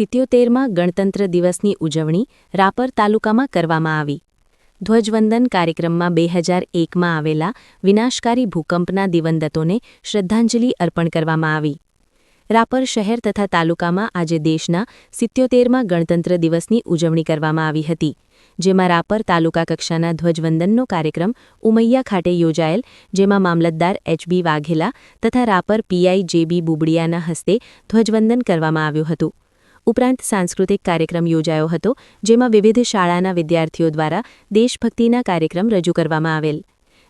સિત્યોતેરમાં ગણતંત્ર દિવસની ઉજવણી રાપર તાલુકામાં કરવામાં આવી. ધ્વજવંદન કાર્યક્રમમાં બે હજાર એકમાં આવેલા વિનાશકારી ભૂકંપના દિવંગતોને શ્રદ્ધાંજલિ અર્પણ કરવામાં આવી. રાપર શહેર તથા તાલુકામાં આજે દેશના સિત્યોતેરમાં ગણતંત્ર દિવસની ઉજવણી કરવામાં આવી હતી, જેમાં રાપર તાલુકા કક્ષાના ધ્વજવંદનનો કાર્યક્રમ ઉમૈયા ખાતે યોજાયેલ, જેમાં મામલતદાર એચબી વાઘેલા તથા રાપર પીઆઈ જેબી બુબડિયાના હસ્તે ધ્વજવંદન કરવામાં આવ્યું હતું. ઉપરાંત સાંસ્કૃતિક કાર્યક્રમ યોજાયો હતો, જેમાં વિવિધ શાળાના વિદ્યાર્થીઓ દ્વારા દેશભક્તિના કાર્યક્રમ રજૂ કરવામાં આવેલ.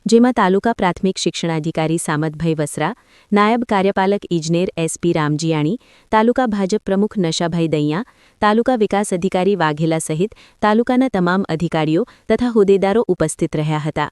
જેમાં તાલુકા પ્રાથમિક શિક્ષણાધિકારી સામતભાઈ વસરા, નાયબ કાર્યપાલક ઇજનેર એસપી રામજીયાણી, તાલુકા ભાજપ પ્રમુખ નશાભાઈ દૈયા, તાલુકા વિકાસ અધિકારી વાઘેલા સહિત તાલુકાના તમામ અધિકારીઓ તથા હોદ્દેદારો ઉપસ્થિત રહ્યા હતા.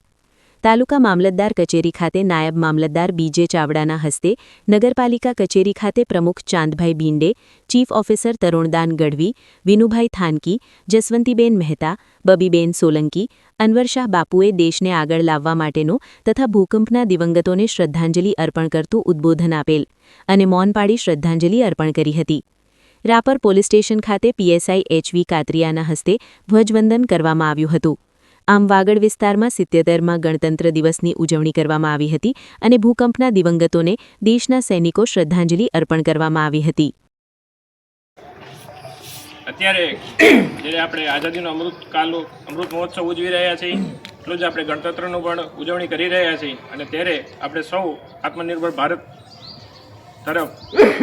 તાલુકા મામલતદાર કચેરી ખાતે નાયબ મામલતદાર બીજે ચાવડાના હસ્તે નગરપાલિકા કચેરી ખાતે પ્રમુખ ચાંદભાઈ બીંડે, ચીફ ઓફિસર તરુણદાન ગઢવી, વિનુભાઈ થાનકી, જસવંતીબેન મહેતા, બબીબેન સોલંકી અનવરશાહ બાપુએ દેશને આગળ લાવવા માટેનું તથા ભૂકંપના દિવંગતોને શ્રદ્ધાંજલિ અર્પણ કરતું ઉદ્બોધન આપેલ અને મૌન પાડી શ્રદ્ધાંજલિ અર્પણ કરી હતી. રાપર પોલીસ સ્ટેશન ખાતે પીએસઆઈ એચવી કાતરિયાના હસ્તે ધ્વજવંદન કરવામાં આવ્યું હતું. આમ વાગડ વિસ્તારમાં સિત્યોતેરમાં ગણતંત્ર દિવસની ઉજવણી કરવામાં આવી હતી અને ભૂકંપના દિવંગતોને દેશના સૈનિકો શ્રદ્ધાંજલિ અર્પણ કરવામાં આવી હતી. અત્યારે જ્યારે આપણે આઝાદીનો અમૃત કાલો અમૃત મહોત્સવ ઉજવી રહ્યા છીએ, એટલું જ આપણે ગણતંત્રનું પણ ઉજવણી કરી રહ્યા છીએ અને ત્યારે આપણે સૌ આત્મનિર્ભર ભારત તરફ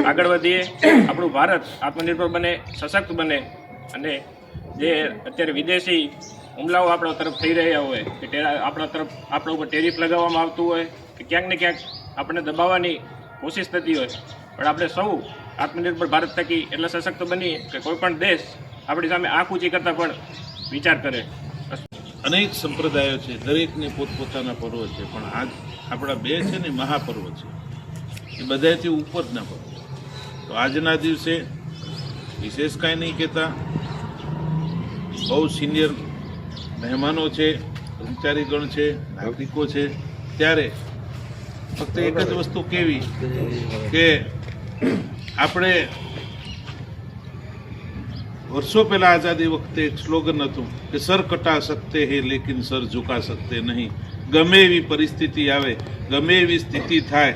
આગળ વધીએ, આપણું ભારત આત્મનિર્ભર બને, સશક્ત બને અને જે અત્યારે વિદેશી હુમલાઓ આપણા તરફ થઈ રહ્યા હોય, કે આપણા તરફ, આપણા ઉપર ટેરિફ લગાવવામાં આવતું હોય, કે ક્યાંક ને ક્યાંક આપણને દબાવવાની કોશિશ થતી હોય. પણ આપણે સૌ આત્મનિર્ભર ભારત થકી એટલે સશક્ત બનીએ કે કોઈપણ દેશ આપણી સામે આંખ ઊંચી કરતાં પણ વિચાર કરે. અનેક સંપ્રદાયો છે, દરેકને પોતપોતાના પર્વ છે, પણ આજ આપણા બે છે ને મહાપર્વ છે. એ બધાથી ઉપરના પર્વ તો આજના દિવસે વિશેષ કાંઈ નહીં કહેતા. બહુ સિનિયર મહેમાનો છે, કર્મચારીગણ છે, નાગરિકો છે, ત્યારે ફક્ત એક જ વસ્તુ કેવી કે આપણે વર્ષો પહેલા આઝાદી વખતે એક સ્લોગન હતું કે, સર કટા શકતે હે, લેકિન સર ઝુકા શકતે નહીં. ગમે એવી પરિસ્થિતિ આવે, ગમે એવી સ્થિતિ થાય,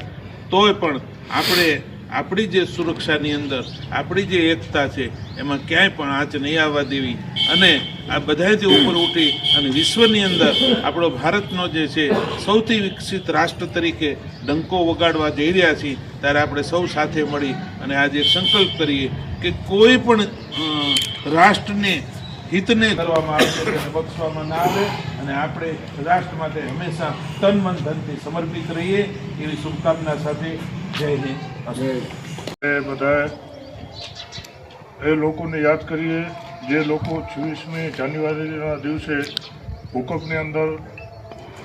તોય પણ આપણે આપણી જે સુરક્ષાની અંદર, આપણી જે એકતા છે, એમાં ક્યાંય પણ આંચ નહીં આવવા દેવી. અને આ બધાથી ઉપર ઉઠી અને વિશ્વની અંદર આપણો ભારતનો જે છે, સૌથી વિકસિત રાષ્ટ્ર તરીકે ડંકો વગાડવા જઈ રહ્યા છીએ, ત્યારે આપણે સૌ સાથે મળી અને આજે સંકલ્પ કરીએ કે કોઈ પણ રાષ્ટ્રને હિતને કરવામાં આવે તેને બક્ષવામાં ના આવે અને આપણે રાષ્ટ્ર માટે હંમેશા તન મન ધનથી સમર્પિત રહીએ, એવી શુભકામના સાથે જય હિન્દ. એ બધા એ લોકોને યાદ કરીએ, જે લોકો છવ્વીસમી જાન્યુઆરીના દિવસે ભૂકંપની અંદર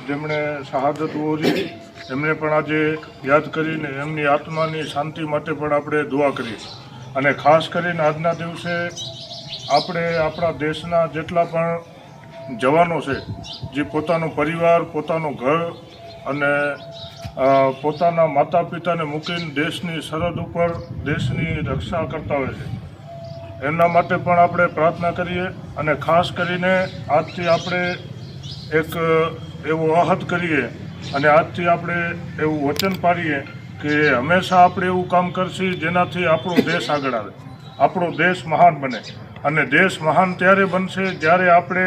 જેમણે શહાદત ઓરી, એમને પણ આજે યાદ કરીને એમની આત્માની શાંતિ માટે પણ આપણે દુઆ કરીએ. અને ખાસ કરીને આજના દિવસે આપણે આપણા દેશના જેટલા પણ જવાનો છે, જે પોતાનો પરિવાર, પોતાનું ઘર અને પોતાના માતા પિતાને મૂકીને દેશની સરહદ ઉપર દેશની રક્ષા કરતા હોય છે. એમના માટે પણ આપણે પ્રાર્થના કરીએ અને ખાસ કરીને આજથી આપણે એક એવો આહત કરીએ અને આજથી આપણે એવું વચન પાડીએ કે હંમેશા આપણે એવું કામ કરશી જેનાથી આપણો દેશ આગળ આવે. આપણો દેશ મહાન બને અને દેશ મહાન ત્યારે બનશે જ્યારે આપણે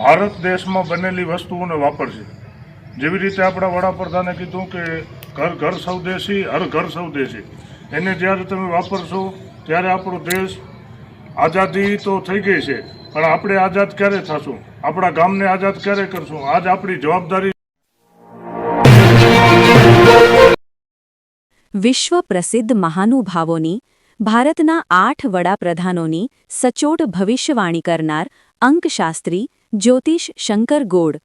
ભારત દેશમાં બનેલી વસ્તુઓને વાપરશે. જેવી રીતે આપણા વડાપ્રધાને કીધું કે ઘર ઘર સ્વદેશી હર ઘર સ્વદેશી એને જ્યારે તમે વાપરશો, ત્યારે આપણો દેશ આઝાદી તો થઈ ગઈ છે, પણ આપણે આઝાદ ક્યારે થશું? આપણા ગામને આઝાદ ક્યારે કરશું? આજ આપણી જવાબદારી વિશ્વ પ્રસિદ્ધ મહાનુભાવોની, ભારતના આઠ વડાપ્રધાનોની સચોટ ભવિષ્યવાણી કરનાર અંકશાસ્ત્રી જ્યોતિષ શંકર ગોડ